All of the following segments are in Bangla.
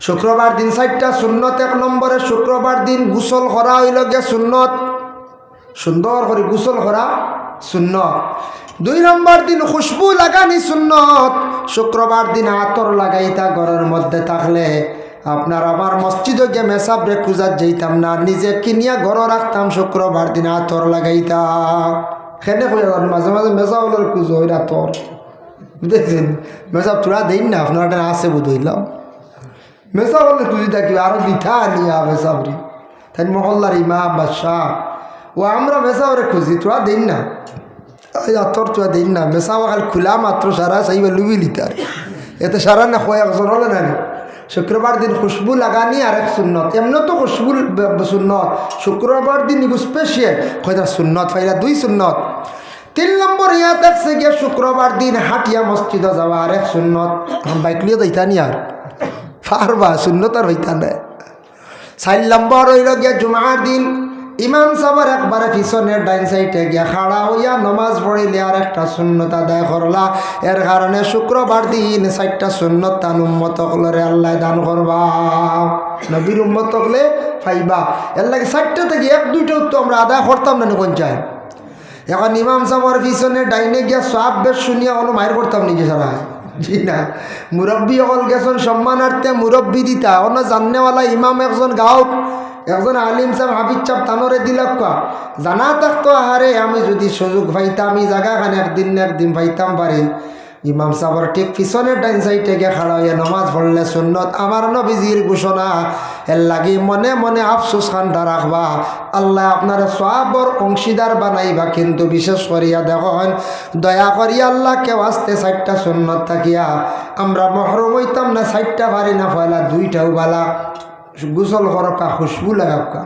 শুক্রবার দিন চারটা শূন্যত এক নম্বরে শুক্রবার দিন গোসল করা হইল গে শূন্যত সুন্দর করে গোসল করা সুন্নত। দুই নম্বর দিন খুশবু লাগানি সুন্নত। শুক্রবার দিন আতর লাগাইতা ঘরের মধ্যে থাকলে আপনার আমার মসজিদে গিয়ে মেসাবরে খুঁজার যাইতাম না, নিজে কিনিয়া ঘর রাখতাম, শুক্রবার দিন আতর লাগাইতা। কই মাঝে মাঝে মেসাবলের খুঁজো ওই আতর। বুঝতেছেন মেসাব তোরা দিন না, আপনার আছে বুধ হইলাম মেসাবলে খুঁজি থাকি আরও দিথা নিয়া মেসাবরি। তাই মহল্লার ইমাম, বাদশাহ। ও আমরা মেসাওরে খুঁজি, তোরা দিন না। আতর তোরা দিন না। মেসাও খাল খোলা মাত্র সারা চাইবে লুবি লিতার এতে সারা না কয়েকজন হলে না শুক্রবার দিন খুশবু লাগানি আর এক সুন্নত। এমনি তো খুশবু সুন্নত। শুক্রবার দিন ইগু স্পেশিয়াল কয়টা সুন্নত? ফাইলা দুই সুন্নত। তিন নম্বর ইয়া দেখছে গিয়ে শুক্রবার দিন হাটিয়া মসজিদে যাওয়া আর এক সুন্নত। বাইক লিয়ে যাইতা নি আর। পারবা সুন্নত আর হইতা না চার নম্বর হইল গিয়া জুমার দিন। ইমাম সাবার একবারে পিছনের ডাইন সাইডে গিয়া খাড়া হইয়া নমাজ পড়িলে আর একটা শূন্যত আদায় করলা। এর কারণে শুক্রবার দিন চারটা শূন্যত তান উম্মত কলরে আল্লাহ দান করবা। নবীর উম্মত হলে ফাইবা এর লাগে চারটা থেকে এক দুইটাও তো আমরা আদায় করতাম না কোন চাই এখন ইমাম সাবার পিছনে ডাইনে গিয়া সব বেশ শুনিয়া কোনো মায়ের করতাম নিজে সারা জি না। মুরব্বী অকল গেছেন সম্মানার্থে মুরব্বী দিতা। অন্য জাননেওয়ালা ইমাম একজন গাওক একজন আলিম সাহেব হাবিজ চাপ তানরে দিলাক কোয়া জানা থাকতো আহারে আমি যদি সুযোগ পাইতাম আমি জায়গা খান একদিন না একদিন পাইতাম পারি ইমাম সাহর ঠিক পিছনের ডাইন সাইডে গিয়ে খাড়া হইয়া নমাজ পড়লে সুন্নত। আমার নবীজির ঘোষণা এর লাগি মনে মনে আফসোস খান্ডা রাখবা আল্লাহ আপনার সবর অংশীদার বানাইবা, কিন্তু বিশেষ করিয়া দেখুন, দয়া করিয়া আল্লাহ কেউ আসতে সাইটটা সুন্নত থাকিয়া। আমরা মহরম হইতাম না সাইটটা পারি না ফয়লা দুইটাও বালা গোসল করকা খুশবু লাগাবকা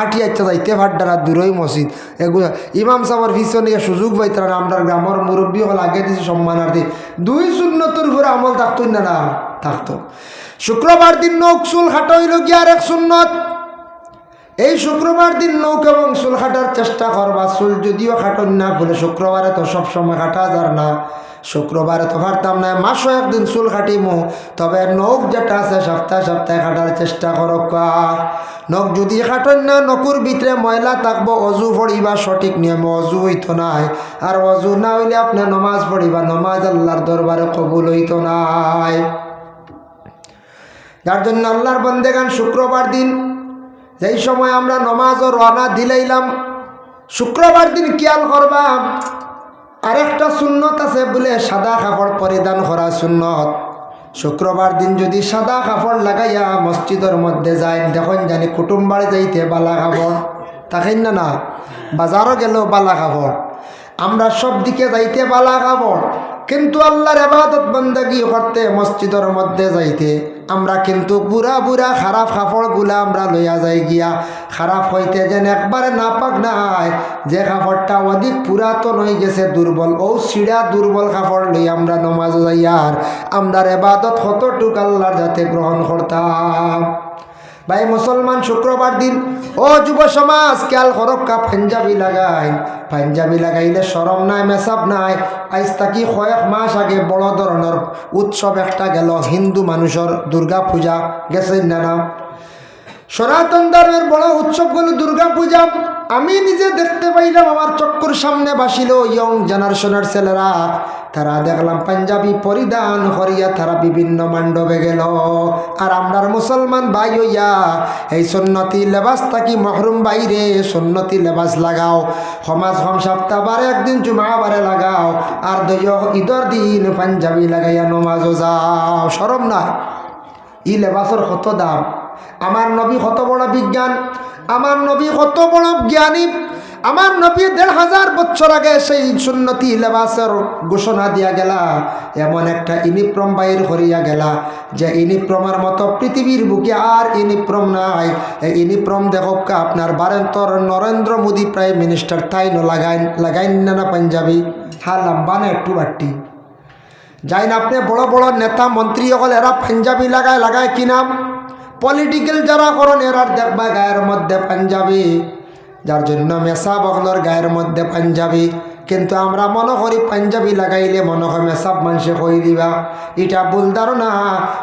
আটি আচ্ছা যাইতে ভাড্ডারা দূরই মসজিদ। এগুলো ইমাম সাহর পিছনে সুযোগ পাই তারা আমরা গ্রামের মুরব্বী হল আগে দিছি সম্মানার্থী দুই শূন্যতর ঘুরে আমল থাকতো না থাকতো। শুক্রবার দিন নকসুল চুল গিয়ার এক সুন্নত। এই শুক্রবার দিন নৌক এবং চুল খাটার চেষ্টা করবা, চুল যদিও খাটন না, বলে শুক্রবারে তো সব সময় খাটা যার না। শুক্রবারে তো খাটতাম না মাসও একদিন চুল খাটিমু তবে নখ যেটা আছে সপ্তাহে সপ্তাহে খাটার চেষ্টা করক নখ যদি খাটন না নকুর ভিতরে ময়লা থাকব, অজু পড়িবা সঠিক নিয়মে, অজু হইতো নাই। আর অজু না হইলে আপনি নমাজ পড়িবা, নমাজ আল্লাহর দরবারে কবুল হইতো নাই। যার জন্য আল্লাহর বন্দেগান শুক্রবার দিন যেই সময় আমরা নমাজও রওনা দিলাইলাম, শুক্রবার দিন খেয়াল করবা আরেকটা সুন্নত আছে বলে সাদা কাপড় পরিধান করা সুন্নত। শুক্রবার দিন যদি সাদা কাপড় লাগাইয়া মসজিদের মধ্যে যায় দেখুন জানি কুটুম্বার যাইতে বালা কাপড় থাকেন না না, বাজারও গেল বালা কাপড়। আমরা সব দিকে যাইতে বালা কাপড়, কিন্তু আল্লাহর এবাদত বন্দাগি করতে মসজিদের মধ্যে যাইতে। আমরা কিন্তু বুড়া বুড়া খারাপ কাপড়গুলা আমরা লইয়া যাই গিয়া। খারাপ হইতে যেন একবারে না নাপাক নাই। যে কাপড়টা অধিক পুরাতন হয়ে গেছে দুর্বল, ও সিড়া দুর্বল কাপড় লই আমরা নমাজ আর আমরা এবাদত কতটুক আল্লাহর যাতে গ্রহণ করতাম। ভাই, মুসলমান শুক্রবার দিন। ও যুব সমাজ, খেয়াল করক্কা পাঞ্জাবি লাগাই। পাঞ্জাবি লাগাইলে সরম নাই মেসাব নাই। আইজ তাকি কয়েক মাস আগে বড় ধরনের উৎসব একটা গেল, হিন্দু মানুষের দুর্গা পূজা। গেছেন না না সনাতন ধর্মের বড় উৎসব হলো দুর্গা পূজা। আমি নিজে দেখতে পাইলাম, আমার চক্কর সামনে বাসিল ইয়ং জেনারেশনের ছেলেরা। তারা দেখলাম পাঞ্জাবি পরিধান করিয়া তারা বিভিন্ন মান্ডবে গেল। আর আমরার মুসলমান ভাই হইয়া, এই সন্নতি লেবাস থাকি মহরুম বাইরে সন্নতি লেবাস লাগাও। সমাজ সপ্তাহ বারে একদিন জুমা বারে লাগাও। আর দৈয় ঈদর দিন পাঞ্জাবি লাগাইয়া নমাজও যাও। সরম না। ই লেবাসর কত দাম? আমার নবী কত বড় বিজ্ঞান? আমার নবী কত বড় জ্ঞানী? আমার নবী দেড় হাজার বছর আগে সেই সুন্নতি লেবাসের ঘোষণা দিয়া গেলা। এমন একটা ইনিপ্রম বাইর করিয়া গেলা যে ইনিপ্রমের মতো পৃথিবীর বুকে আর ইনিপ্রম নাই। এই ইনিপ্রম দেখক আপনার বারেন্তর নরেন্দ্র মোদী প্রাইম মিনিস্টার তাই ন লাগাইন লাগাইন না না পাঞ্জাবি? হা, লম্বা না, একটু বাট্টি যাই না আপনি বড় বড় নেতা মন্ত্রী সকল এরা পাঞ্জাবি লাগায় লাগায় কি নাম? পলিটিক্যাল যারা করেন এরার দেখবা গায়ের মধ্যে পাঞ্জাবি। যার জন্য মেসা বগলর গায়ের মধ্যে পাঞ্জাবি, কিন্তু আমরা মনে করি পাঞ্জাবি লাগাইলে মনে হয় মেসাব মানুষে কই দিবা। এটা ভুল ধারণা,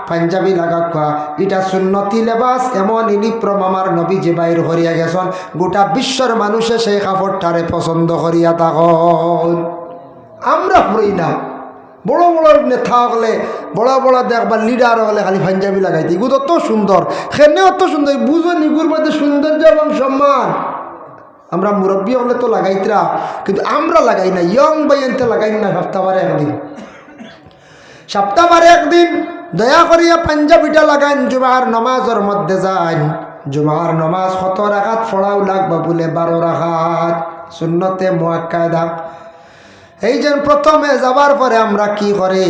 পাঞ্জাবি লাগাকা এটা সুন্নতি লেবাস, এমন ইনিপ্রম আমার নবী যে বাইর করিয়া গেছন। গোটা বিশ্বর মানুষে সেই কাপড়টারে পছন্দ করিয়া তখন আমরা পড়ি না। বড় বড় নেতা হলে, বড় বড় দেখবার লিডার হলে খালি পাঞ্জাবি লাগাইতে। এগুলো অত সুন্দর। সেনে অত সুন্দর। বুঝো নিগুর মধ্যে সৌন্দর্য এবং সম্মান। আমরা মুরব্বী হলে তো লাগাইতরা, কিন্তু আমরা লাগাই না ইয়ং বাইনতে লাগাই না সপ্তাহবারে একদিন। সপ্তাহবারে একদিন দয়া করিয়া পাঞ্জাবিটা লাগাইন, জুমার নমাজের মধ্যে যান জুমার নমাজ কত রাখাত ফড়াও লাগবা বলে বারো রাখাত শূন্যতে মোয়াক্কায়দা এই যে প্রথমে যাবার পরে আমরা কি করি?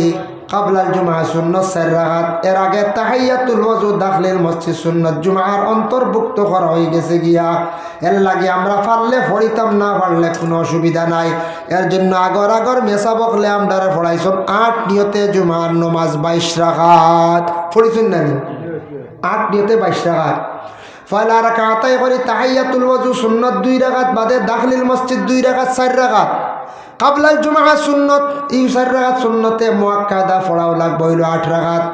কাবলাল জুমা সুন্নত চার রাহাত এর আগে তাহাইয়াতুল ওয়াজু দাখলিল মসজিদ সুন্নত জুমার অন্তর্ভুক্ত করা হয়ে গেছে গিয়া। এর লাগে আমরা পারলে পড়িতাম, না পারলে কোনো অসুবিধা নাই। এর জন্য আগর আগর মেসা বকলে আমরা পড়াইছন আট নিয়তে জুমার নমাজ বাইশ রাখাত পড়িছুন না? আট নিয়তে বাইশ রাখাত ফয়লা রাকাতাই করি তাহাইয়াতুল ওয়াজু সুন্নত দুই রাখাত বাদে দাখলিল মসজিদ দুই রাখাত চার রাখাত কাবলাল জুমাহা সুন্নত, এই চার রাখাত সুন্নতে মোয়াক্কাদা পড়াও লাগবে, হইল আট রাঘাত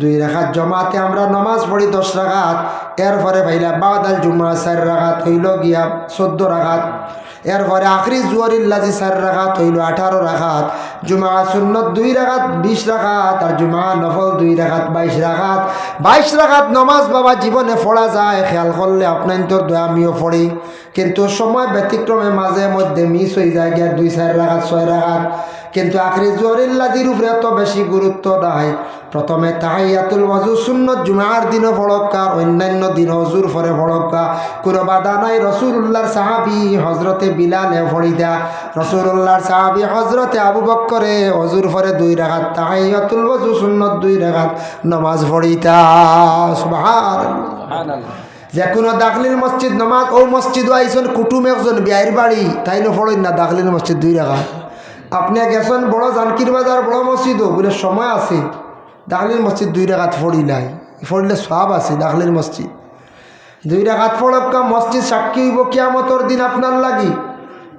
দুই রাখাত জমাতে আমরা নমাজ পড়ি দশ রাখাত। এরপরে ভাইলা বাদাল জুমা চার রাঘাত হইল গিয়া চোদ্দ রাখাত। এরপরে আখরি জুয়ারিল্লাজি চার রাখাত হইল আঠারো রাখাত। জুমা সুন্নত দুই রাখাত, বিশ রাখাত, আর জুমা নফল দুই রাখাত, বাইশ রাখাত। বাইশ রাখাত নমাজ বাবা জীবনে পড়া যায়, খেয়াল করলে আপনার তো আমিও পড়ি। কিন্তু সময় ব্যতিক্রমে মাঝে মধ্যে মিস হয়ে যায়, গিয়া দুই, চার রাখাত, ছয় রাখাত। কিন্তু আখরি জোয়ারিল্লাজির উপরে এত বেশি গুরুত্ব নাই। প্রথমে তাহাইয়াতুল ওয়াজু সুন্নত জুমার দিনও ফড়ক্কা অন্যান্য দিন হজুর ফরে ফড়ক্কা কোনো বাধা নাই রসুল্লাহর সাহাবি হজরতে বিলালে ফড়ি দেয়া রসুল্লাহর সাহাবি হজরতে আবু বক্করে হজুর ফরে দুই রাখাত তাহাইয়াতুল ওয়াজু সুন্নত দুই রাখাত নমাজ ফড়িতা সুবহানাল্লাহ। যে কোনো দাখলিল মসজিদ নমাজ ও মসজিদ আইসন কুটুম একজন বিয়ের বাড়ি তাই নফড়েন না দাখলিল মসজিদ দুই রাখা আপনি গেছেন বড় জানকির বাজার, বড় মসজিদও। বলে, সময় আছে। দাখলিল মসজিদ দুই রাখাত ফড়িলাই ফড়িলে সব আছে দাখলিল মসজিদ। দুই রাখাত ফড়কা মসজিদ সাক্ষী হইব কিয়ামতর দিন আপনার লাগি।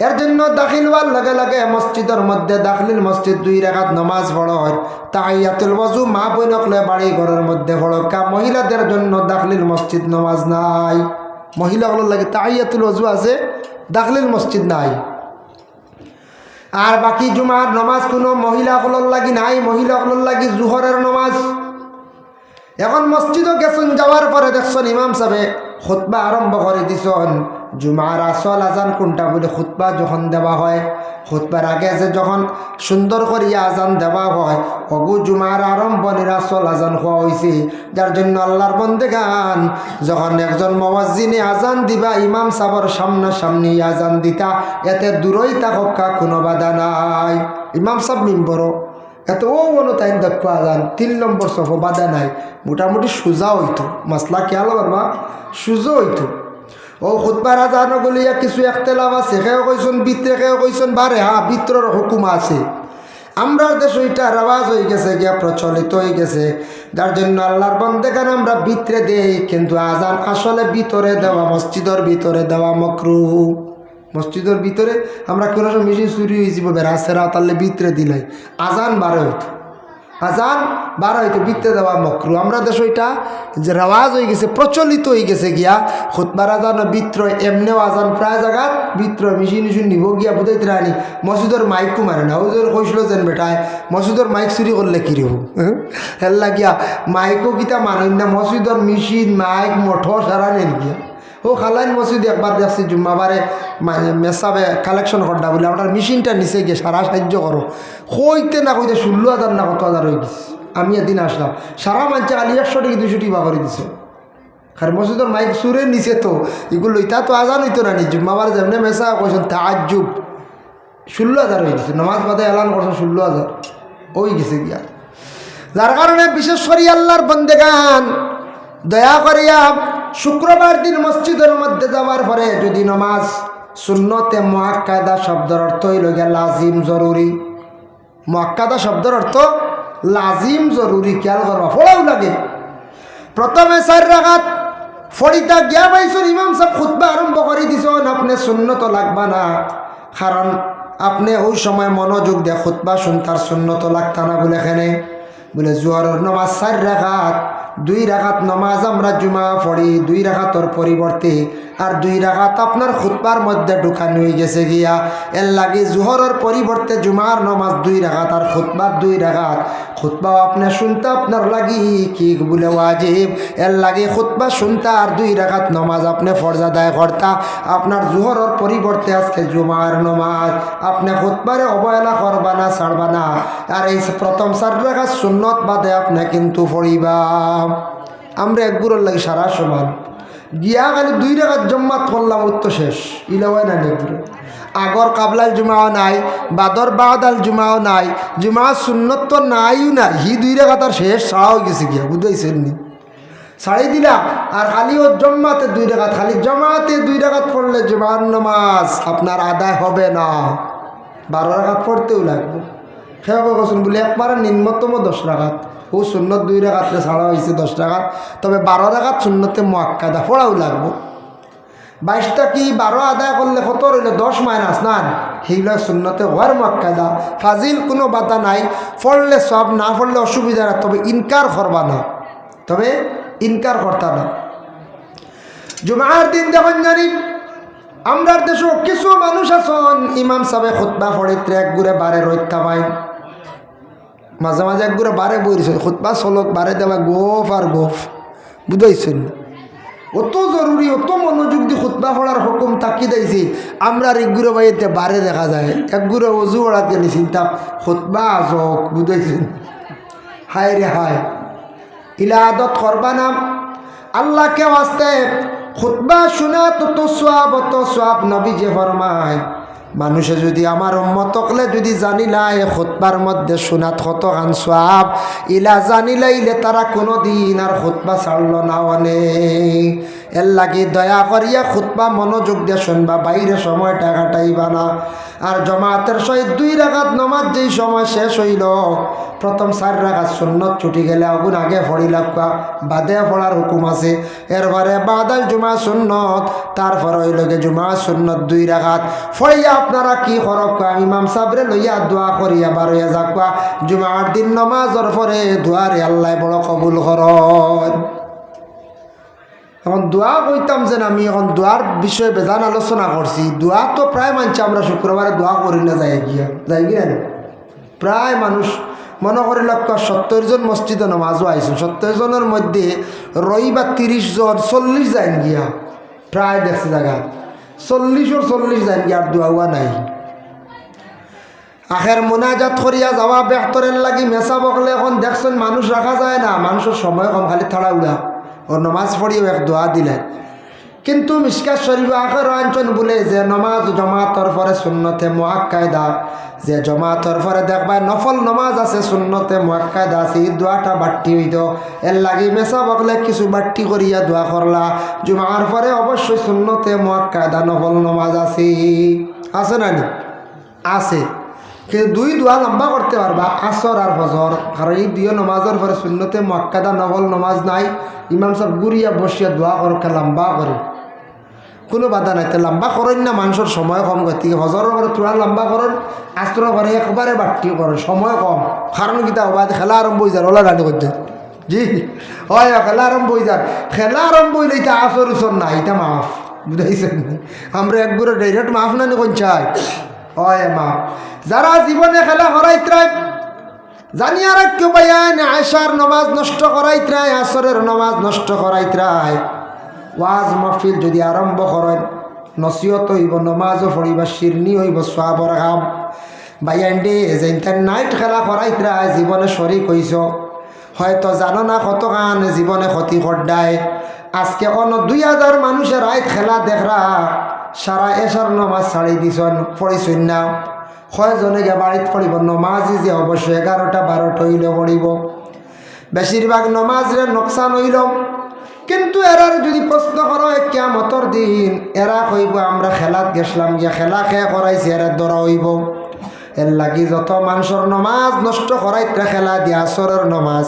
এর জন্য দাখিল হওয়ার লগে লগে মসজিদের মধ্যে দাখলিল মসজিদ দুই রেখাত নমাজ হয়। তাহিয়াতুল ওয়াজু মা বইনকলে বাড়ি ঘরের মধ্যে পড়কা মহিলাদের জন্য দাখলিল মসজিদ নমাজ নাই। মহিলাগুলোর লাগে তাহিয়াতুল ওয়াজু আছে দাখলিল মসজিদ নাই। আর বাকি জুমার নমাজ কোনো মহিলাগুলোর লাগি নাই মহিলাগুলোর লাগি জুহরের নমাজ। এখন মসজিদও গেছেন যাওয়ার পরে দেখছেন ইমাম সাহেব খুতবা আরম্ভ করে দিছন। জুমার আসল আজান কোনটা বলে খুতবা যখন দেওয়া হয়, খুতবার আগে যে যখন সুন্দর করিয়া আজান দেওয়া হয়, অগু জুমার আরম্ভনের আসল আজান হওয়া হয়েছে যার জন্য আল্লাহর বন্দে গান যখন একজন মওয়াজিনে আজান দিবা, ইমাম সাবর সামনাসামনি আজান দিতা, এতে দূরই থাকা কোনো বাধা নাই। ইমাম সাহ মিম্বরও এত ও তাই দেখো আজান, তিন নম্বর সফ বাধা নাই। মোটামুটি সোজা হইতো মাসলা খেয়াল করবা সোজা হইতো। ও খুদবার আজানো গলিয়া কিছু একতেলাভ আছে। সেও কইসন বিত্রে সেও কইসন, বারে হ্যাঁ বিত্রর হুকুম আছে। আমরা দেশ ওইটা রেওয়াজ হয়ে গেছে, গিয়া প্রচলিত হয়ে গেছে। যার জন্য আল্লাহর বন্দেগান আমরা ভিতরে দেই, কিন্তু আজান আসলে ভিতরে দেওয়া, মসজিদের ভিতরে দেওয়া মকরু। মসজিদের ভিতরে আমরা কোনো সময় মেশিন চুরি হয়ে যাব, বেড়া সেরা তাহলে ভিতরে দিলাই আজান বারো হইতো আজান বারো হইতো ভিতরে দেওয়া মকরু। আমরা দেশ ওইটা যে রেওয়াজ হয়ে গেছে, প্রচলিত হয়ে গেছে গিয়া। খুতবার আজান ও বিত্র এমনিও আজান প্রায় জায়গাত বিত্র মেশিন মেশিন নিব গিয়া বুঝাইতে রানি। মসজিদের মাইকও মারে না। যে কৈছিল যেন বেটায়, মসজিদের মাইক চুরি করলে কি রব হেল্লা গিয়া মাইকও গীতা মানেন না, মসজিদের মেশিন, মাইক মঠর সারা নেন গিয়া। ও খালাইন মসজিদ একবার দেখছি জুম্মাবারে মানে মেসাবে কালেকশন করডা বলে আপনার মেশিনটা নিচে গিয়ে সারা সাহায্য করো। কইতে না কইতে ষোলো হাজার না কত হাজার হয়ে গেছে। আমি এদিন আসলাম, সারা মানছে আলি একশো টাকা দুশো টাকা করে দিছে। আর মসজিদের মাইক সুরে নিচে তো, এগুলো ইতা তো আজান হইতো না নি, জুম্মাবার যেমনি মেসা কইছেন তাজ্জুব ষোলো হাজার হয়ে গেছে, নমাজ বাদে এলান করছে ষোলো হাজার। ওই গেছে গিয়া। যার কারণে বিশেষ করে আল্লাহর বন্দেগান, দয়া করিয়া শুক্রবার দিন মসজিদের মধ্যে যাওয়ার পরে যদি নমাজ শূন্যতে মহাক্কায়দা শব্দের অর্থ হইল গিয়া লাজিম জরুরি। মহাক্কাদা শব্দের অর্থ লাজিম জরুরি, খেয়াল করবা ফোড়াও লাগে। প্রথমে চার রাখাত ফরিতা গিয়া পাইছুন ইমাম সাহেব খুতবা আরম্ভ করে দিছন আপনি শূন্য তো লাগবা না। কারণ আপনি ওই সময় মনোযোগ দিয়ে খুতবা শুনতার শূন্যত লাগতা না, বলে এখানে। বলে জোয়ারের নমাজ চার দুই রাখাত নমাজ আমরা জুমা পড়ি, দুই রাখাতর পরিবর্তে আর দুই রাখাত আপনার খুতবার মধ্যে ঢুকানো হয়ে গেছে গিয়া। এর লাগে জোহরের পরিবর্তে জুমার নমাজ দুই রাখাত আর খুতবার দুই রাখাত খুতবাও আপনি শুনতে আপনার লাগি কি বলে ওয়াজিব। এর লাগে খুতবা শুনতে আর দুই রাখাত নমাজ আপনি ফরজা দায় কর্তা। আপনার জোহরের পরিবর্তে আজকে জুমার নমাজ। আপনি খুতবারে অবহেলা করবা না, ছাড়বা না। আর এই প্রথম চার রাখাত সুন্নত বাদে আপনি কিন্তু পড়িবা। আমরা একগুলোর লাগে সারা সমান। গিয়া খালি দুই রেখাত জম্মাত করলাম উত্তর শেষ। ইলাওয়াই না নেগুলো আগর কাবলাল জুমাও নাই, বাদর বাদাল জুমাও নাই জুমা সুন্নত তো নাইও নাই। হি দুই রেখাত আর শেষ ছাড়াও গেছে গিয়া, বুঝাইছেন নি? ছাড়ি দিলা, আর খালি ও জম্মাতে দুই রেখাত, খালি জমাতে দুই রেখাত পড়লে জুমার নমাজ আপনার আদায় হবে না। বারো রাখাত পড়তেও লাগবে। সেবা কছুন বলে, একবারে নিম্নতম দশ রাখাত। ও শূন্যত দুই রেখাতে ছাড়া হয়েছে দশ টাকাত তবে বারো রাখাত শূন্যতে মোয়াক্কাদা পড়াও লাগবো। বাইশটা কি বারো আদায় করলে কত রইল? দশ মাইনাস না সেইগুলো শূন্যতে হওয়ার মক্কাদা ফাজিল কোনো বাধা নাই। পড়লে সব, না পড়লে অসুবিধা না তবে ইনকার করবা না। তবে ইনকার করতা না। জুমার দিন দেখুন জানি আমরা দেশ কিছু মানুষ আছেন। ইমাম সাহেব খুতবা পড়ে ট্রেক ঘুরে বারে রইতা পাই মাঝে মাঝে এক ঘুরে বারে বইছে খুতবা চলক বারে দেওয়া গোফ আর গোফ। বুঝাইছেন অত জরুরি অত মনোযোগ দিয়ে খুতবা পড়ার হুকুম তাকি দিয়েছি আমরা আর একগুলো বাইতে বারে দেখা যায়। একগুলো অজু পড়াত গেলে চিন্তা খুতবা আজক বুঝাইছেন হায় রে হায়। ইলা আদত করবা নাম। আল্লাহকে ওয়াস্তে খুতবা শোনা তো তো সোয়াব তো সোয়াব নবী যে ফরমায় মানুষে যদি আমার অম্মতকলে যদি জানিলা এ খুতবার মধ্যে শোনাত কত গান সাব ইলা জানিলাইলে তারা কোনো দিন আর খুতবা ছাড়ল না অনেক। এর লাগি দয়া করিয়া খুতবা মনোযোগ দিয়ে শুনবা, বাইরে সময়টা কাটাইবা না। আর জমাতের সহিত দুই রাগাত নমাজ যেই সময় শেষ হইল, প্রথম চার রাগাত সুন্নত ছুটি গেলে আগুন আগে ফড়িলাম বাদে পড়ার হুকুম আছে। এরপরে বাদাল জুমা সুন্নত, তারপর হইল গে জুমা সুন্নত দুই রাগাত ফড়িয়া আপনারা কি করক ইমাম সাবরে লইয়া দোয়া করিয়া বারইয়া যাকুয়া জুমার দিন নমাজর পরে দোয়ারে আল্লাহ বড় কবুল করন এখন দোয়া কইতাম যে আমি এখন দোয়ার বিষয়ে বেজান আলোচনা করছি। দোয়া তো প্রায় মানছি, আমরা শুক্রবারে দোয়া করি না যাই গিয়া। যাই গিয়া প্রায় মানুষ মনে করি লক্ষ সত্তর জন মসজিদে নমাজও আইসুন সত্তর জনের মধ্যে রবিবার তিরিশ জন, চল্লিশ যাইন গিয়া। প্রায় দেখছি জায়গা। চল্লিশর চল্লিশ যাইন গিয়া আর দোয়া নাই। আখের মোনাজাত করিয়া যাওয়া বেহতরের লাগি মেসা বকলে এখন দেখছেন মানুষ রাখা যায় না। মানুষের সময় কম, খালি থাড়া উড়া। ও নমাজ পড়িও এক দোয়া দিলেন। কিন্তু মিসকাত শরীফ আখের অঞ্চল বলে যে নমাজ জমাতর পরে শূন্যতে মোয়াক্কায়দা যে জমাতর পরে দেখবা নফল নমাজ আছে শূন্যতে মোয়াক্কায়দা আছে এই দোয়াটা বাট্টি হইত। এর লাগি মেসা বকলে কিছু বাট্টি করিয়া দোয়া করলা। জুমার পরে অবশ্যই শূন্যতে মোয়াক্কায়দা নফল নমাজ আছে আছে নি? আছে। কিন্তু দুই দোয়া লম্বা করতে পারবা, আসর আর ফজর। কারণ এই দুই নমাজের পরে শূন্যতে মক্কাদা নগল নমাজ নাই। ইমাম সব গুড়িয়া বসিয়া দোয়া করকে লম্বা করে। কোনো বাধা নাই। তো লম্বা করেন না, মানুষের সময় কম গতি। হজরের পরে তোরা লম্বা করেন আস্ত্র করে একবারে বাট্টি করেন। সময় কম। কারণ কিতা হবা, খেলা আরম্ভ হয়ে যার। ওলা গাড়ি করতে জি। হয়, খেলা আরম্ভ হয়ে যার। খেলা আরম্ভ হইলে এটা আসর উসর না, এটা মাফ। বুঝাইছেন? আমরা একবারে ডাইরেক্ট মাফ না কোন চাই। হয় মা যারা জীবনে খেলা হরাইত্রায় জানি আর কেউ পাইয়ান আয়সার নমাজ নষ্ট করাইত্রায় আসরের নমাজ নষ্ট করাইত্রায় ওয়াজ মাহফিল যদি আরম্ভ করেন, নসিহত হইব, নমাজও পড়িবা, শিরনি হইব, সোয়াবর কাম বাইয়ান্ডে যেনতেন নাইট খেলা করাইত্রায় জীবনে শরিক হইছ। হয়তো জানো না কত কান জীবনে ক্ষতি করডায় আজকে অন্য দুই হাজার মানুষের আইত খেলা দেখরা, সারা এসার নমাজ ছাড়ি দিছন, পড়িছন না। কয়জনে গিয়ে বাড়িত পড়িব। নমাজি যে অবশ্যই এগারোটা বারোটা হইলে পড়িব। বেশিরভাগ নমাজরে নোকসান হইল। কিন্তু এরার যদি প্রশ্ন করো কেমতর দিন এরা কইব, আমরা খেলাত গেছিলাম গিয়া খেলা খেয়ে করাইছি, এরা ধরা হইব। এর লাগি যত মানুষের নমাজ নষ্ট করাইতে খেলা দিয়া আসরের নমাজ।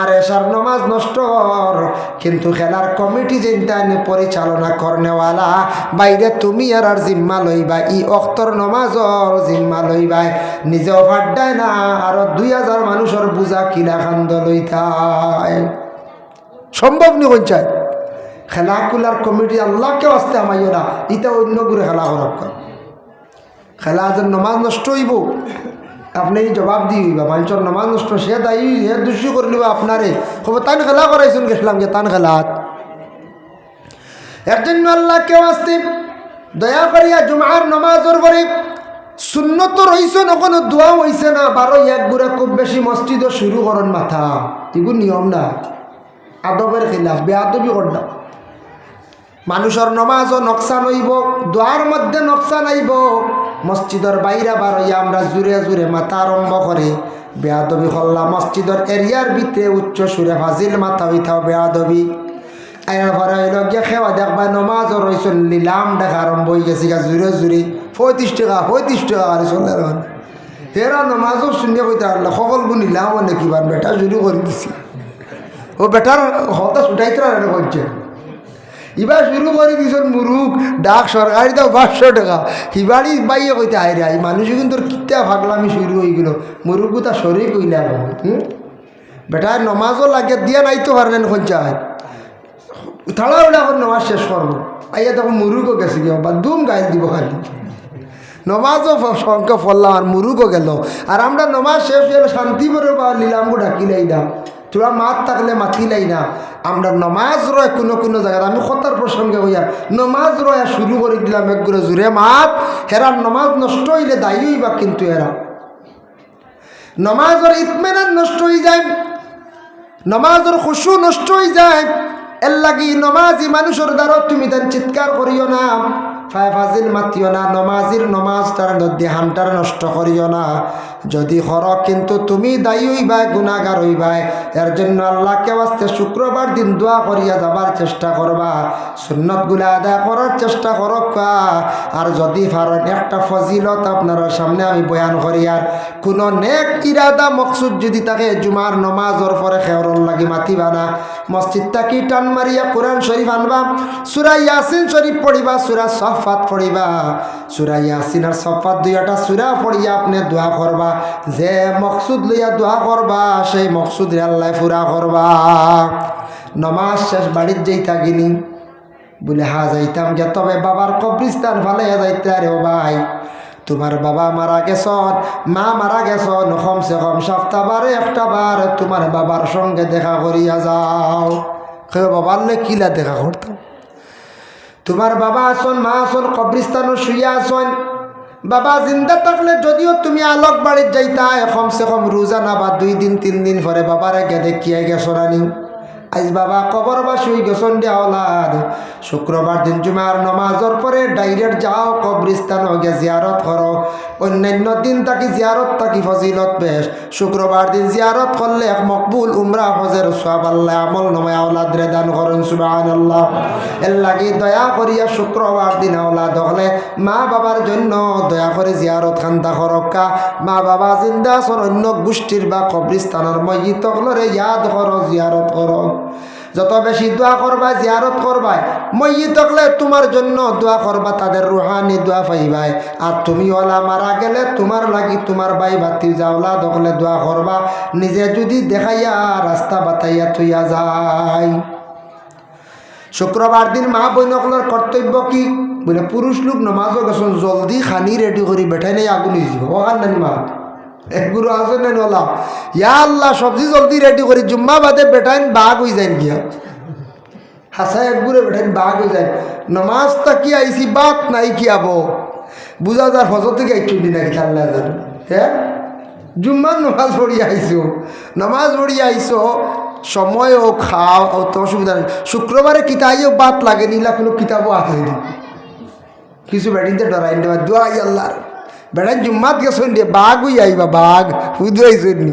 আর এসার নমাজ নষ্ট কর, কিন্তু খেলার কমিটি যেটা পরিচালনা করনেওয়ালা, বাইরে তুমি আর আর জিম্মা লইবা ই অক্তর নমাজর জিম্মা লইবাই। নিজেও ফাড্ডায় না, আর দুই হাজার মানুষের বুঝা কিলা খান্দ লইতায় সম্ভব নি পঞ্চায়েত খেলাকুলার কমিটি আল্লাহকে আসতে আমাইও না ইটা অন্য করে খেলা করক খেলা নমাজ নষ্ট হইব। আপনি জবাব দি হইবা মানুষের নমাজ নষ্ট সে দায়ী হে দুষি করলিবা আপনারে। খবর, তান খেলা করাইছেন গেছিলাম যে তান খেলাত। এর জন্য আল্লাহ কেউ আসতে দয়া করিয়া জুমার নমাজর করে শূন্যত রইছে না, কোনো দোয়া হইছে না, বারো এক গুড়া খুব বেশি মসজিদও শুরু করন মাথা। এগুলো নিয়ম না। আদবের খিলাফ বেআবি করলাম মানুষের নমাজও নকশান হইব দোয়ার মধ্যে নকশান আইব মসজিদের বাইরা বার হইয়া আমরা জুড়ে জুড়ে মাথা আরম্ভ করে। বেয়াদবি হল্লা মসজিদের এরিয়ার ভিতরে উচ্চ সুরে ফাজিল মাথা হইতাও বেয়াদবি। আয়ার পরে হইল গিয়ে খেওয়া দেখবা নমাজও রয়েছে লিলাম দেখা আরম্ভ হয়ে গেছে গা জুড়ে জুড়ে। পঁয়ত্রিশ টাকা পঁয়ত্রিশ টাকা আর চলে হেরা নমাজও শূন্য কইতে পারলে সকল গুণিলাম নাকি বার বেটা শুরু করে দিছি। ও বেটার হতা ছুটাইতে করছে ইবার শুরু করে দিছন মুরুখ, ডাক সরকারি দাও পাঁচশো টাকা। হিবাড়ি বাইয়ে কইতে আই রে মানুষ কিন্তু কিতা ভাগলামি শুরু হয়ে গেল। মুরুখ তা সরি কইলা হুম? বেটা, নমাজও লাগে, দিয়া নাইতে পারলেন খঞ্চায় থালা উড়া করে নমাজ শেষ করব। আইয়া তখন মুরুখও গেছে গিয়ে, বা দুম গাইল দিব খালি। নমাজও সংখ্যা ফললাম আর মুরুখও গেল। আর আমরা নমাজ শেষ হয়ে শান্তি করে বা নিলামও ডাকিলাই না তোরা মাত থাকলে মাতিলাই না। আমরা নমাজ রয় কোনো কোনো জায়গায় আমি খতার প্রসঙ্গে হইয়া নমাজ রয়া শুরু করে দিলাম একগুলো জুড়ে মাত হেরার নমাজ নষ্ট হইলে দায়ী হইবা কিন্তু এরা নমাজের ইতমেনান নষ্ট হয়ে যায়, নমাজের খুশু নষ্ট হয়ে যায়। এর লাগি নমাজি মানুষের দ্বারা তুমি তার চিৎকার করিও না। ফায় ফাজিল মাতিও না নমাজির নমাজ তার নদী হামটার নষ্ট করিও না। যদি হর কিন্তু তুমি দায়ী হইবাই গুণাগার হইবাই। এর জন্য আল্লাহকে বাঁচতে শুক্রবার দিন দোয়া করিয়া যাবার চেষ্টা করবা। সুন্নতগুলা আদায় করার চেষ্টা করক আর যদি পারেন একটা ফজিলত আপনার সামনে আমি বয়ান করি। আর কোনো নেক ইরাদা মকসুদ যদি তাকে জুমার নমাজর পরে খেয়রর লাগি মাতিবা না। মসজিদ তাকি টান মারিয়া কোরআন শরীফ আনবা? সুরা ইয়াসিন শরীফ পড়িবা, সুরা সফাত পড়িবা। সুরা ইয়াসিন আর সফাত দুইটা সুরা পড়িয়া আপনি দোয়া করবা। যে মকসুদ লইয়া দোয়া করবা, সেই মকসুদ আল্লাহ ফুরা করবা। নমাজ শেষ, বাড়ির যেইতা গিনি বলে, হা, যাইতাম যে তবে বাবার কবরিস্তান ভালে যাইতে আরে ও ভাই, তোমার বাবা মারা গেছন, মা মারা গেছন কমসে কম সপ্তাহবারে, একটা বার তোমার বাবার সঙ্গে দেখা করিয়া যাও। কেউ বাবার লে কিলা দেখা করতাম? তোমার বাবা আসন, মা আসন কবরিস্তানও শুইয়া আসন। বাবা জিন্দা থাকলে যদিও তুমি আলোক বাড়ির যাইতা কমসে কম রোজানা বা দুই দিন, তিন দিন পরে বাবার আগে দেখিয়ে গেছো রানি। আজ বাবা কবর শুই গেছন দিয়া ওলাদ শুক্রবার দিন জুমার নমাজর পরে ডাইরেক্ট যাও কবরিস্তান গে জিয়ারত করো। অন্যান্য দিন তাকি জিয়ারত তাকি ফজিলত বেশ। শুক্রবার দিন জিয়ারত করলে এক মকবুল উমরা হজের সব আল্লাহ আমল নমায় আওলাদ রে দান করুন সুবাহ আল্লাহ এর লাগি দয়া করিয়া শুক্রবার দিন আওলাদ হলে মা বাবার জন্য দয়া করে জিয়ারত খান্তা করক্কা মা বাবা জিন্দা অন্য গোষ্ঠীর বা কবরিস্তানের মসজিদ হলরে ইয়াদ করো, জিয়ারত করো। যত বেশি দোয়া করবা, জিয়ারত করবাই মইয়ে থাকলে তোমার জন্য দোয়া করবা, তাদের রুহানি দোয়া পাইবাই। আর তুমি ওলা মারা গেলে তোমার লাগি তোমার বাই বাতি যাওলা দখলে দোয়া করবা, নিজে যদি দেখাইয়া রাস্তা বাতাইয়া থইয়া যায়। শুক্রবার দিন মা বৈনকলের কর্তব্য কি? বলে পুরুষ লোক নমাজও গেছেন জলদি খানি রেডি করি বেঠাই নেই আগুন দিব ওখান নানি মা একগুরু আসেন না নলা ইয়া আল্লাহ, সবজি জলদি রেডি করি। জুম্মা বাদে বেটাইন বাঘ হয়ে যায় গিয়া। হাসা এক একগুরে বেটাইন বাঘ হয়ে যায় নমাজ তা কি আইসি বাত নাই কি আবো? বুঝা যার হজর থেকে একটু দিন নাকি, আল্লাহ জান। হ্যাঁ জুম্মার নমাজ পড়িয়া আইসো নমাজ পড়িয়া আইসো সময়ও খাও, ও তো অসুবিধা নেই। শুক্রবারে কিতাইও বাত লাগে, নিলা কোনো কিতাবও আছে কিছু বেটিনতে ডরাই দেবা দোয়াই আল্লাহর। বেড়ান জুম্মাত গেছেন দিয়ে বাঘ হই আইবা বাঘ হুদু আইসেন নি।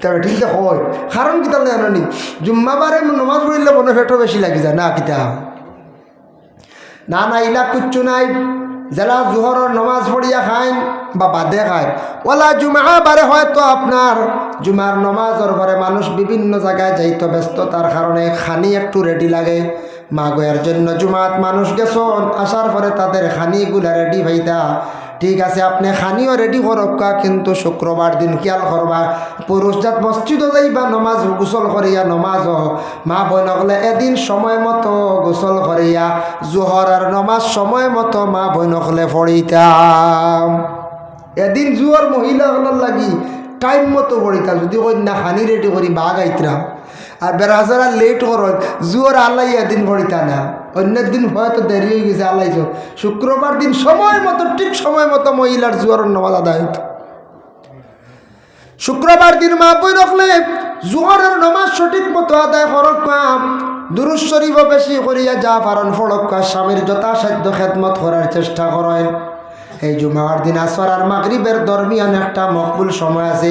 তা বেটিনতে হয়। কারণ কিতা জানো নি? জুম্মাবারে নমাজ পড়িলে মনে ফেটো বেশি লাগি যায়, না কিতা? না না ইলা কুচ্ছু নাই। জেলা জোহরের নমাজ পড়িয়া খাইন বা বাদে খায় ওলা জুমা বারে হয়তো আপনার জুমার নমাজর পরে মানুষ বিভিন্ন জায়গায় যাইতো ব্যস্ততার কারণে খানি একটু রেডি লাগে। মা গয়ার জন্য জুমাত মানুষ গেছন আসার পরে তাদের খানিগুলা রেডি ভাইতা। ঠিক আছে, আপনি খানিও রেডি করক্কা কিন্তু শুক্রবার দিন খেয়াল করবা পুরুষ জাত মসজিদও যাইবা, নমাজ গোসল করিয়া নমাজ মা বই নকলে এদিন সময় মতো গোসল করিয়া, জোহর আর নমাজ সময় মতো মা বই নকলে পড়িতাম। এদিন জুয়ার মহিলাগুলোর লাগি টাইম মতো পড়িতাম, যদি কন্যা খানি রেডি করি, বাঘ আইতরা আর বেড়াজারা লেট করত। জুয়ার আল্লাহ এদিন পড়িতা না অন্যের দিন হয়তো দেরি হয়ে গেছে, আল্লাহ শুক্রবার দিন সময় মতো, ঠিক সময় মতো মহিলার জুয়ার নামাজ আদায় হতো শুক্রবার দিন মা বই রাখলে জোহরের নমাজ সঠিক মতো আদায় করকাম দুরুজ শরীফ বেশি করিয়া যা পারন ফড়ক্কা স্বামীর যথাসাধ্য খেদমত করার চেষ্টা করেন। এই জুমার দিন আসর আর মাগরিবের দরমিয়ান একটা মকবুল সময় আছে।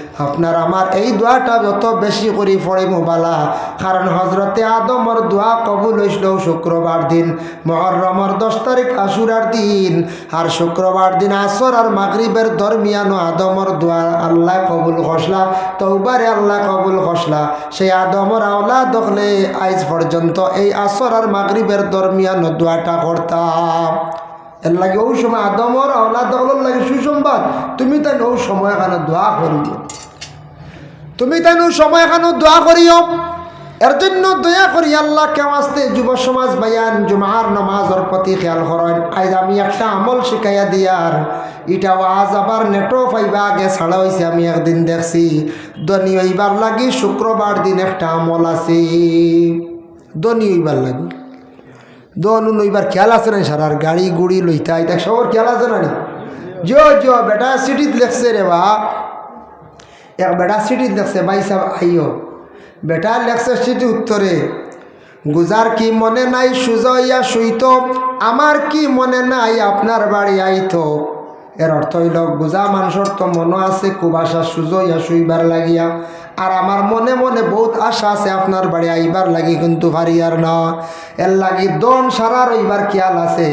আপনার আমার এই দোয়াটা যত বেশি করে পড়ে মোবালা কারণ হজরতে আদমর দোয়া কবুল হইছিল শুক্রবার দিন, মহরমর দশ তারিখ আশুরার দিন। আর শুক্রবার দিন আসর আর মাগরিবের দরমিয়ানো আদমর দোয়া আল্লাহ কবুল খসলা তৌবারে আল্লাহ কবুল খসলা। সেই আদমর আওলা দখলে আইজ পর্যন্ত এই আসর আর মাগরিবের দরমিয়ানো দোয়াটা করতাম। এর লাগে ওই সময় আদমর আওলা দখলের লাগে সুসংবাদ। তুমি তাই ওই সময় এখানে দোয়া করিও। তুমি তাই সময় এখানে দোয়া করিও। এর জন্য দয়া করি আল্লাহ কেমাস্তে যুব সমাজ বায়ান জুমার নমাজর প্রতি খেয়াল করেন। আজ আমি একটা আমল শিখাইয়া দিয়ার এটা আজ আবার নেটো পাইবা আগে ছাড়া হয়েছে আমি একদিন দেখছি। দনি হইবার লাগি শুক্রবার দিন একটা আমল আছে। দনি হইবার লাগি। দন নইবার খেয়াল আছে না সারার গাড়ি গুড়ি লইতা এটা সবর খেয়াল আছে না জো বেটা, সিটিত লেখছে রে বা। এক বেটা সিটি দেখছে ভাই সাহেব আইও বেটা লেখছে সিটি উত্তরে, গুজার কি মনে নাই সুজইয়া শুইত? আমার কি মনে নাই আপনার বাড়ি আইত? এর অর্থ হইল, গুজা মানুষের তো মনে আছে, কুবাসা সুজইয়া শুইবার লাগিয়া। আর আমার মনে মনে বহুত আশা আছে আপনার বাড়ি আইবার লাগি, কিন্তু ভারি আর না। এর লাগি দন সারা রইবার খেয়াল আছে।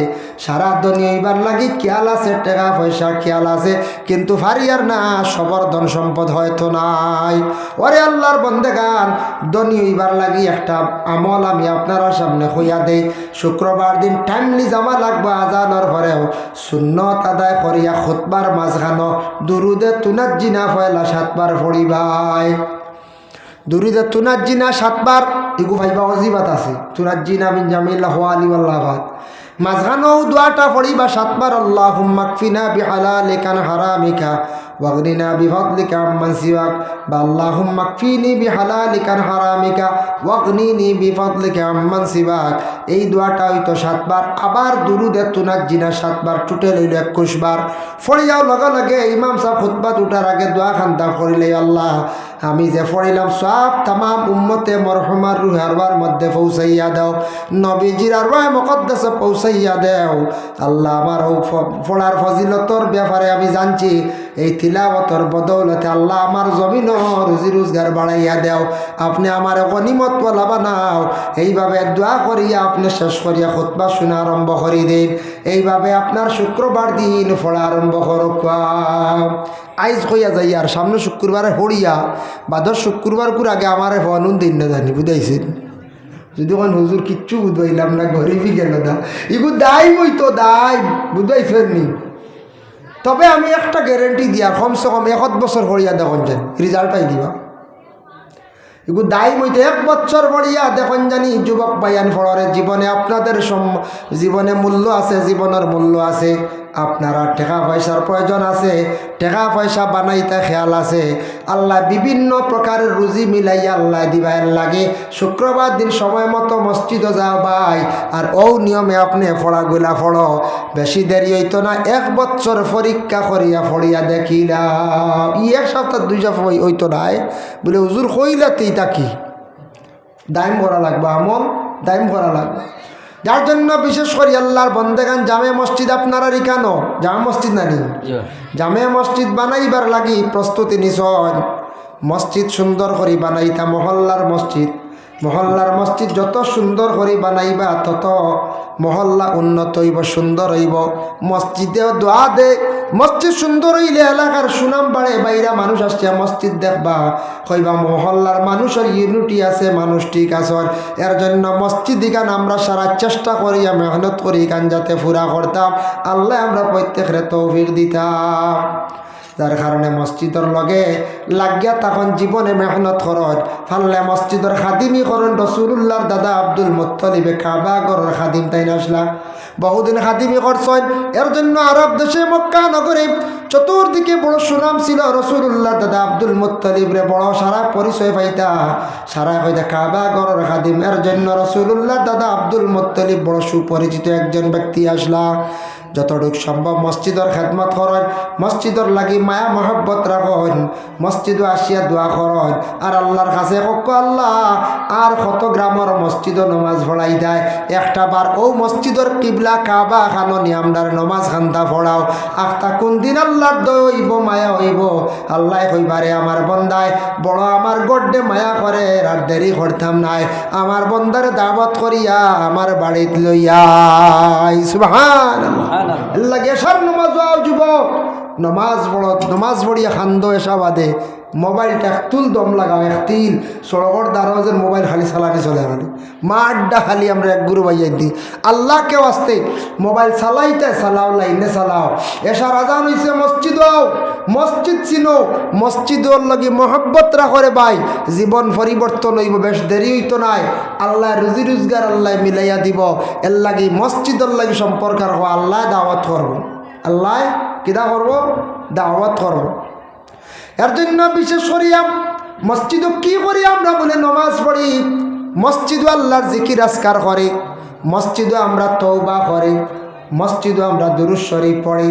সারা দনি হইবার লাগি খেয়াল আছে, টাকা পয়সা খেয়াল আছে, কিন্তু ভারি আর না, সবর ধন সম্পদ হয়তো নাই। ওরে আল্লাহর বন্দে গান, দনি হইবার লাগি একটা আমল আমি আপনারা সামনে হইয়া দেই। শুক্রবার দিন টাইমলি জমা লাগবো আজানোর ঘরেও। সুন্নত আদায় করিয়া খুতবার মাঝখানো, দুরুদে তুনাত জিনা ফয়লা সাতবার ফড়িবাই দুরিদে তুনাত জিনা সাতবার, ইগু ভাইবা অজিবাত আছে। তুনাত জিনা বিন জামিল্লা হওয়া আলিবাল্লাহাত মাঝখানেও দোয়াটা পড়িবা সাতবার আল্লাহ হুম্মাকফিনা বিহালা লেখান হারামিকা। ওয়াগনিনা বিফদলিকা আম্মান সিওয়াক বা আল্লাহ হুম্মাকফিনি বিহালা লেখান হারামিকা ওয়াগনিনি বিফদলিকা আম্মান সিওয়াক এই দোয়াটা হইতো সাতবার, আবার দুরুদে তুনাত জিনা সাতবার টুটে লইল একুশ বার ফড়িয়াও লগে লগে ইমাম সাহেব খুতবাত উঠার আগে দোয়া খান্তা করিলে আল্লাহ, আমি যে পড়িলাম সব তামাম উম্মতে মরহমার রুহারবার মধ্যে পৌঁছাইয়া দাও। নবীজির আর রয় মকদ্দাসে পৌঁছাইয়া দেও। আল্লাহ আমার ও পড়ার ফজিলতর ব্যাপারে আমি জানছি। এই তিলাবতর বদৌলতে আল্লাহ আমার জমিন রুজি রোজগার বাড়াইয়া দেও। আপনি আমার গনিমতওয়ালা বানাও। এইভাবে দোয়া করিয়া আপনি শেষ করিয়া খুতবা শোনা আরম্ভ করি দিন। এইভাবে আপনার শুক্রবার দিন পড়া আরম্ভ করুক। আইজ হইয়া যাই আর সামনে শুক্রবারে হরিয়া বাদর শুক্রবার কুর আগে আমার হনুন দিন না জানি, বুঝাইছেন? যদি কোন হুজুর কিচ্ছু বুঝাইলাম না, গরিবই গেল না। ইগু দায় বই তো দায় বুঝাইছেন নি? তবে আমি একটা গ্যারেন্টি দিয়া কমসে কম এক বছর করিয়া দেখুন যে রেজাল্ট দিবা? এগু দায় মইতে এক বছর পড়িয়া দেখুন জানি যুবক বাইয়ান ফড়রে জীবনে আপনাদের জীবনে মূল্য আছে, জীবনের মূল্য আছে। আপনারা টাকা পয়সার প্রয়োজন আছে, টাকা পয়সা বানাইতে খেয়াল আছে। আল্লাহ বিভিন্ন প্রকারের রুজি মিলাইয়া আল্লাহ দিবার লাগে। শুক্রবার দিন সময় মতো মসজিদ যাও ভাই, আর ও নিয়মে আপনি ফড়াগুলা ফড়ো বেশি দেরি হইতো না, এক বছর পরীক্ষা করিয়া ফড়িয়া দেখিলাম। ই এক সপ্তাহ দুই সপ্তাহ হইতো নাই। বলে, হুজুর কইলাতেই তাকি দাইম করা লাগবে আমল দাইম করা লাগবে। যার জন্য বিশেষ করে আল্লাহর বন্দেগান জামে মসজিদ আপনারা রিকানো জামে মসজিদ না নিন জামে মসজিদ বানাইবার লাগি প্রস্তুতি নিছন। মসজিদ সুন্দর করে বানাইতা মহল্লার মসজিদ। মহল্লার মসজিদ যত সুন্দর করে বানাইবা তত মহল্লা উন্নত হইব, সুন্দর হইব। মসজিদেও দোয়া দে। মসজিদ সুন্দর হইলে এলাকার সুনাম বাড়ে, বাইরা মানুষ আসছে, মসজিদ দেখবা। কইবা মহল্লার মানুষের ইউনিটি আছে, মানুষ ঠিক আছে। এর জন্য মসজিদ ইখান আমরা সারা চেষ্টা করি মেহনত করি ইখান যাতে ফুরা করতাম। আল্লাহ আমরা প্রত্যেকের তৌফিক দিতাম। যার কারণে মসজিদর লগে লাগিয়া তখন জীবনে মেহনত খরচ ফাললে মসজিদর খাদিমি করেন রসুল্লাহর দাদা আব্দুল মুত্তলিবে কাবা গরের খাদিম তাই নাসলা বহুদিন খাদিমি করছেন এর জন্য আরব দেশে মক্কা নগরে চতুর্দিকে বড় সুনাম ছিল রসুল্লাহ দাদা আব্দুল মুত্তলিবরে বড় সারা পরিচয় পাইতা। সারা কইতা কাবা গরের খাদিম। এর জন্য রসুল্লাহ দাদা আব্দুল মুত্তলিব বড় সুপরিচিত একজন ব্যক্তি আসলা। যতটুক সম্ভব মসজিদর খেদমত করেন মসজিদর লাগি মায়া মহব্বত রাখেন মসজিদও আসিয়া দোয়া করেন আর আল্লাহর কাছে কক আল্লাহ আর কত গ্রামের মসজিদও নমাজ পড়াই দেয় একটা বার ও মসজিদর কিবলা কাবা খানো নিয়ামদার নমাজ খান্তা পড়াও আখতা কোন দিন আল্লাহর দয় হইব, মায়া হইব? আল্লাহ কইবারে আমার বন্দায় বড় আমার গড্ডে মায়া করে আর দেরি করতাম নাই। আমার বন্দারে দাবত করিয়া আমার বাড়িত লইয়া সুবহান লাগে সব নমাজ যুবক। নমাজ পড়ত নমাজ পড়িয়া খান্দ এসা বাদে মোবাইলটা তুল দম লাগাও এক তিল সড়কর দারোয়াজের মোবাইল খালি চালানি চলে খালি মা আড্ডা খালি আমরা এক গুরু বাইয়াই দিই। আল্লাহ কেউ আসতে, মোবাইল চালাইতে চালাও, লাইনে চালাও। এসা রাজান হইছে, মসজিদ মসজিদ চিনো। মসজিদর লাগি মহব্বত রাখরে ভাই। জীবন পরিবর্তন হইব, বেশ দেরি হইতো নাই। আল্লাহ রুজি রোজগার আল্লাহ মিলাইয়া দিব। এর লাগি মসজিদর লাগি সম্পর্ক রাখো, আল্লাহ দাওয়াত করব। আল্লাহ কিদা করব? দাওয়াত করব। এর জন্য বিশেষ করিয়া মসজিদ কি করি আমরা বলে নমাজ পড়ি? মসজিদ আল্লাহর জিকির আসকার করে। মসজিদও আমরা তৌবা করে। মসজিদও আমরা দুরুজ শরীফ পড়ি।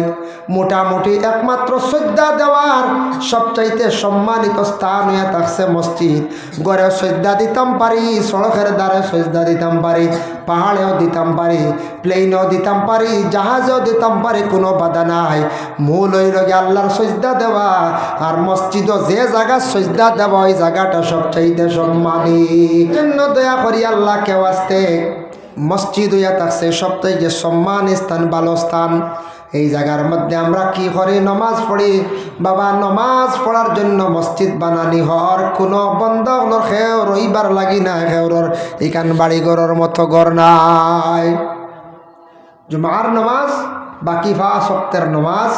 মোটামুটি একমাত্র শ্রদ্ধা দেওয়ার সবচাইতে সম্মানিত স্থান হয়ে থাকছে মসজিদ। গড়ে শ্রদ্ধা দিতাম পারি, সড়কের দ্বারে শ্রদ্ধা দিতাম পারি, পাহাড়েও দিতাম পারি, প্লেনেও দিতাম পারি, জাহাজেও দিতাম পারি, কোনো বাধা নাই। মূল হইল গিয়ে আল্লাহর সজদা দেওয়া, আর মসজিদও যে জায়গা সজদা দেওয়া, ওই জায়গাটা সবচাইতে সম্মানী। জন্য দয়া করি আল্লাহ, কেউ আসতে মসজিদ হইয়া থাকছে সবথেকে সম্মান, স্থান, ভালো স্থান, এই জায়গার মধ্যে আমরা কি করি? নমাজ পড়ি। বাবা, নমাজ পড়ার জন্য মসজিদ বানানি হর কোনো বন্ধ খেও রইবার লাগি না খেওরর এখান বাড়ি ঘরের মতো ঘর নাই। জুমার নমাজ, বাকি ফা সপ্তের নমাজ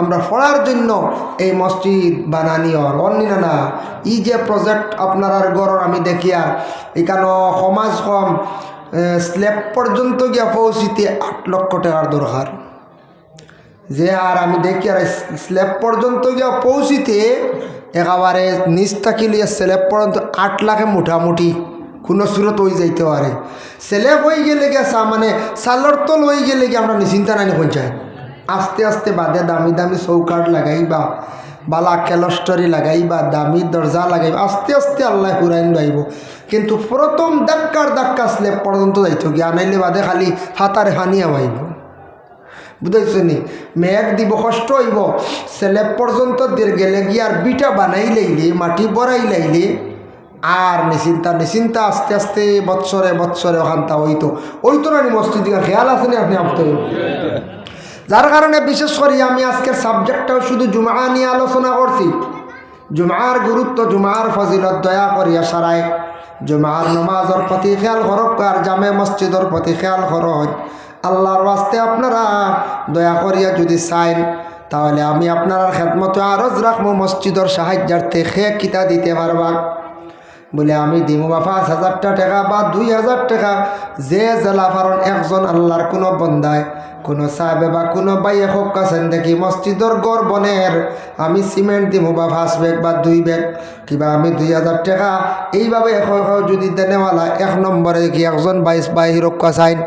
আমরা পড়ার জন্য এই মসজিদ বানানি হর অন্য না। ই যে প্রজেক্ট আপনার গড়র আমি দেখি আর এখানে সমাজ কম। স্ল্যাব পর্যন্ত গিয়া পৌঁছিতে আট লক্ষ টাকার দরকার যে আর আমি দেখি আর স্ল্যাব পর্যন্ত গিয়া পৌঁছিতে একেবারে নিচ থাকি লিয়ে স্ল্যাব পর্যন্ত আট লাখে মোটামুটি কোনো সুরত হয়ে যাইতে পারে। স্ল্যাব হয়ে গেলে গেছা মানে সালর তল হয়ে গেলে গিয়ে আমরা নিশ্চিন্তা নানি পঞ্চায়েত আস্তে আস্তে বাদে দামি দামি চৌকাট লাগাইবা, বালা কেলস্টরি লাগাইবা, দামি দরজা লাগাইবা, আস্তে আস্তে আল্লাহ হুরাইন গাইব কিন্তু প্রথম দাক্কার দাক্কা স্লেপ পর্যন্ত যাইত গিয়ে আনাইলে বাদে খালি হাতারে হানিয়া মাইব বুঝাইছ নি? মেঘ দিব, কষ্ট হইব স্লেপ পর্যন্ত দের গেলে গিয়ে আর বিটা বানাই লাইলে, মাটি বড়াই লাইলে। আর নিশ্চিন্তা নিশ্চিন্তা আস্তে আস্তে বৎসরে বৎসরে ওখানটা হইতো ওইতো না মসজিদ খেয়াল আছে না আপনি আপনি যার কারণে বিশেষ করে আমি আজকের সাবজেক্টটাও শুধু জুমা নিয়ে আলোচনা করছি জুমার গুরুত্ব জুমার ফজিলত দয়া করিয়া সারায় জুমার নমাজর প্রতি খেয়াল করক আর জামে মসজিদর প্রতি খেয়াল করক আল্লাহর বাস্তে আপনারা দয়া করিয়া যদি চাইন, তাহলে আমি আপনার খেদমতো আরজ রাখব মসজিদর সাহায্যার্থে খে কিতা দিতে পারবা। বলে, আমি দিব বা পাঁচ হাজারটা টাকা বা দুই হাজার টাকা। যে জেলা একজন আল্লাহর কোনো বন্দায়, কোনো সাহেবে বা কোনো বাইয়ে হোক কাছেন দেখি মসজিদর গড় বনের, আমি সিমেন্ট দিমু বা পাঁচ বেগ বা দুই বেগ কিবা আমি দুই হাজার টাকা? এইভাবে যদি দেনেওয়ালা এক নম্বরে কি একজন বাইশ বাই রক্ষা চাইন।